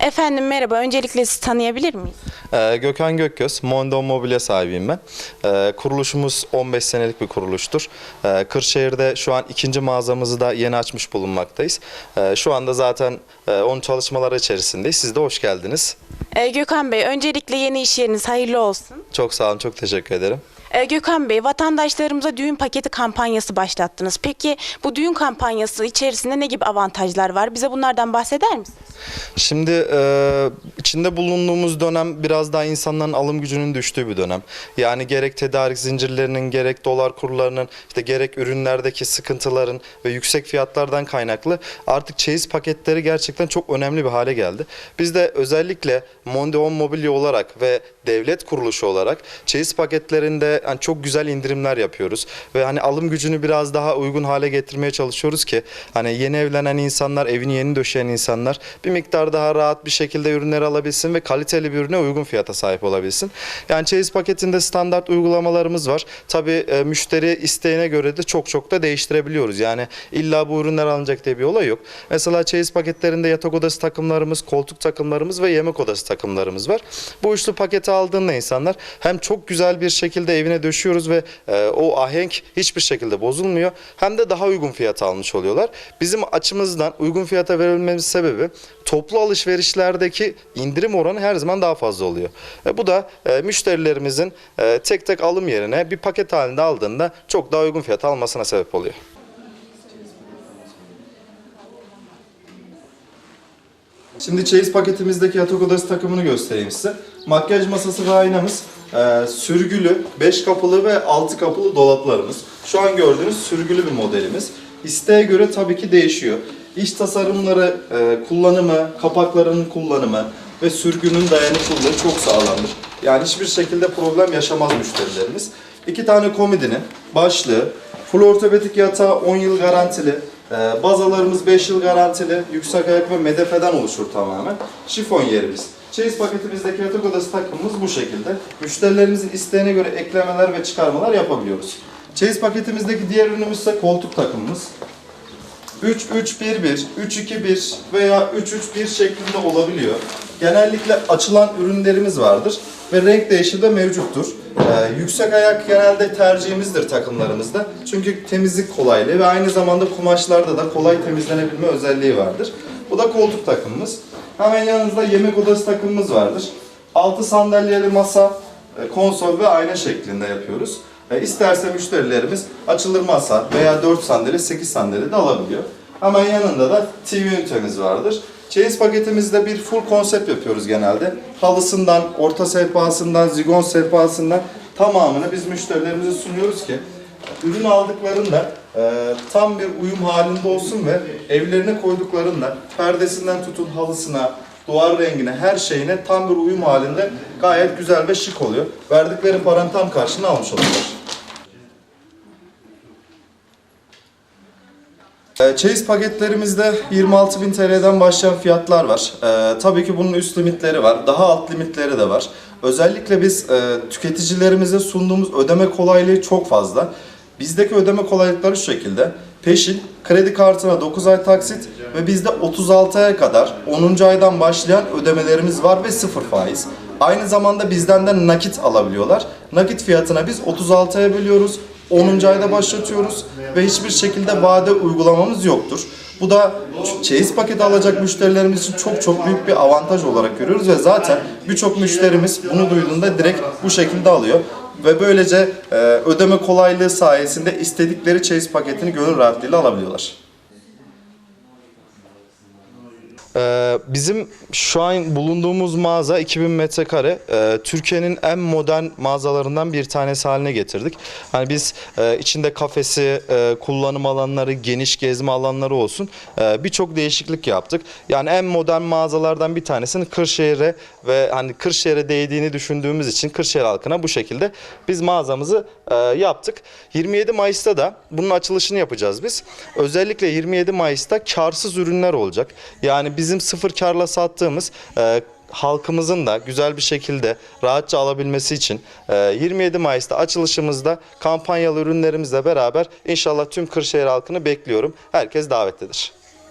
Efendim merhaba. Öncelikle sizi tanıyabilir miyiz? Ee, Gökhan Gökgöz, Mondo Mobilya sahibiyim ben. Ee, kuruluşumuz 15 senelik bir kuruluştur. Ee, Kırşehir'de şu an ikinci mağazamızı da yeni açmış bulunmaktayız. Ee, şu anda zaten e, onun çalışmaları içerisindeyiz. Siz de hoş geldiniz. Ee, Gökhan Bey, öncelikle yeni iş yeriniz hayırlı olsun. Çok sağ olun, çok teşekkür ederim. Ee, Gökhan Bey, vatandaşlarımıza düğün paketi kampanyası başlattınız. Peki bu düğün kampanyası içerisinde ne gibi avantajlar var? Bize bunlardan bahseder misiniz? Şimdi e, içinde bulunduğumuz dönem biraz daha insanların alım gücünün düştüğü bir dönem. Yani gerek tedarik zincirlerinin, gerek dolar kurlarının, işte gerek ürünlerdeki sıkıntıların ve yüksek fiyatlardan kaynaklı artık çeyiz paketleri gerçekten çok önemli bir hale geldi. Biz de özellikle Mondeon Mobilya olarak ve devlet kuruluşu olarak çeyiz paketlerinde hani çok güzel indirimler yapıyoruz ve hani alım gücünü biraz daha uygun hale getirmeye çalışıyoruz ki hani yeni evlenen insanlar, evini yeni döşeyen insanlar bir miktar daha rahat bir şekilde ürünleri alabilsin ve kaliteli bir ürüne uygun fiyata sahip olabilsin. Yani çeyiz paketinde standart uygulamalarımız var. Tabii e, müşteri isteğine göre de çok çok da değiştirebiliyoruz. Yani illa bu ürünler alınacak diye bir olay yok. Mesela çeyiz paketlerinde yatak odası takımlarımız, koltuk takımlarımız ve yemek odası takımlarımız var. Bu üçlü paketi aldığında insanlar hem çok güzel bir şekilde evine döşüyoruz ve e, o ahenk hiçbir şekilde bozulmuyor. Hem de daha uygun fiyata almış oluyorlar. Bizim açımızdan uygun fiyata verilmemiz sebebi toplu alışverişlerdeki indirim oranı her zaman daha fazla oluyor. E, bu da e, müşterilerimizin e, tek tek alım yerine bir paket halinde aldığında çok daha uygun fiyata almasına sebep oluyor. Şimdi çeyiz paketimizdeki yatak odası takımını göstereyim size. Makyaj masası ve aynamız, e, sürgülü, 5 kapılı ve 6 kapılı dolaplarımız. Şu an gördüğünüz sürgülü bir modelimiz. İsteğe göre tabii ki değişiyor. İç tasarımları, e, kullanımı, kapaklarının kullanımı ve sürgünün dayanıklılığı çok sağlamdır. Yani hiçbir şekilde problem yaşamaz müşterilerimiz. İki tane komodinin başlığı, full ortopedik yatağı 10 yıl garantili, ee, bazalarımız 5 yıl garantili, yüksek ayak ve medefeden oluşur tamamen. Şifon yerimiz. Çeyiz paketimizdeki yatak odası takımımız bu şekilde. Müşterilerimizin isteğine göre eklemeler ve çıkarmalar yapabiliyoruz. Çeyiz paketimizdeki diğer ürünümüz ise koltuk takımımız. 3-3-1-1, 3-2-1 veya 3-3-1 şeklinde olabiliyor. Genellikle açılan ürünlerimiz vardır ve renk değişimi de mevcuttur. Ee, yüksek ayak genelde tercihimizdir takımlarımızda. Çünkü temizlik kolaylığı ve aynı zamanda kumaşlarda da kolay temizlenebilme özelliği vardır. Bu da koltuk takımımız. Hemen yanımızda yemek odası takımımız vardır. 6 sandalyeli masa, e, konsol ve ayna şeklinde yapıyoruz. E, müşterilerimiz açılır masa veya 4 sandalye, 8 sandalye de alabiliyor. Hemen yanında da TV ünitemiz vardır. Çeyiz paketimizde bir full konsept yapıyoruz genelde. Halısından, orta sehpasından, zigon sehpasından tamamını biz müşterilerimize sunuyoruz ki ürün aldıklarında e, tam bir uyum halinde olsun ve evlerine koyduklarında perdesinden tutun halısına, duvar rengine, her şeyine tam bir uyum halinde gayet güzel ve şık oluyor. Verdikleri paranın tam karşılığını almış oluyorlar. Ee, Çeyiz paketlerimizde 26.000 TL'den başlayan fiyatlar var. Ee, tabii ki bunun üst limitleri var. Daha alt limitleri de var. Özellikle biz e, tüketicilerimize sunduğumuz ödeme kolaylığı çok fazla. Bizdeki ödeme kolaylıkları şu şekilde. Peşin, kredi kartına 9 ay taksit ve bizde 36 aya kadar 10. aydan başlayan ödemelerimiz var ve 0 faiz. Aynı zamanda bizden de nakit alabiliyorlar. Nakit fiyatına biz 36 aya bölüyoruz. 10. ayda başlatıyoruz ve hiçbir şekilde vade uygulamamız yoktur. Bu da çeyiz paketi alacak müşterilerimiz için çok çok büyük bir avantaj olarak görüyoruz ve zaten birçok müşterimiz bunu duyduğunda direkt bu şekilde alıyor. Ve böylece e, ödeme kolaylığı sayesinde istedikleri çeyiz paketini gönül rahatlığıyla alabiliyorlar. Ee, bizim şu an bulunduğumuz mağaza 2000 metrekare. Ee, Türkiye'nin en modern mağazalarından bir tanesi haline getirdik. Hani biz e, içinde kafesi, e, kullanım alanları, geniş gezme alanları olsun e, birçok değişiklik yaptık. Yani en modern mağazalardan bir tanesini Kırşehir'e ve hani Kırşehir'e değdiğini düşündüğümüz için Kırşehir halkına bu şekilde biz mağazamızı e, yaptık. 27 Mayıs'ta da bunun açılışını yapacağız biz. Özellikle 27 Mayıs'ta karsız ürünler olacak. Yani bizim sıfır karla sattığımız e, halkımızın da güzel bir şekilde rahatça alabilmesi için e, 27 Mayıs'ta açılışımızda kampanyalı ürünlerimizle beraber inşallah tüm Kırşehir halkını bekliyorum. Herkes davetlidir.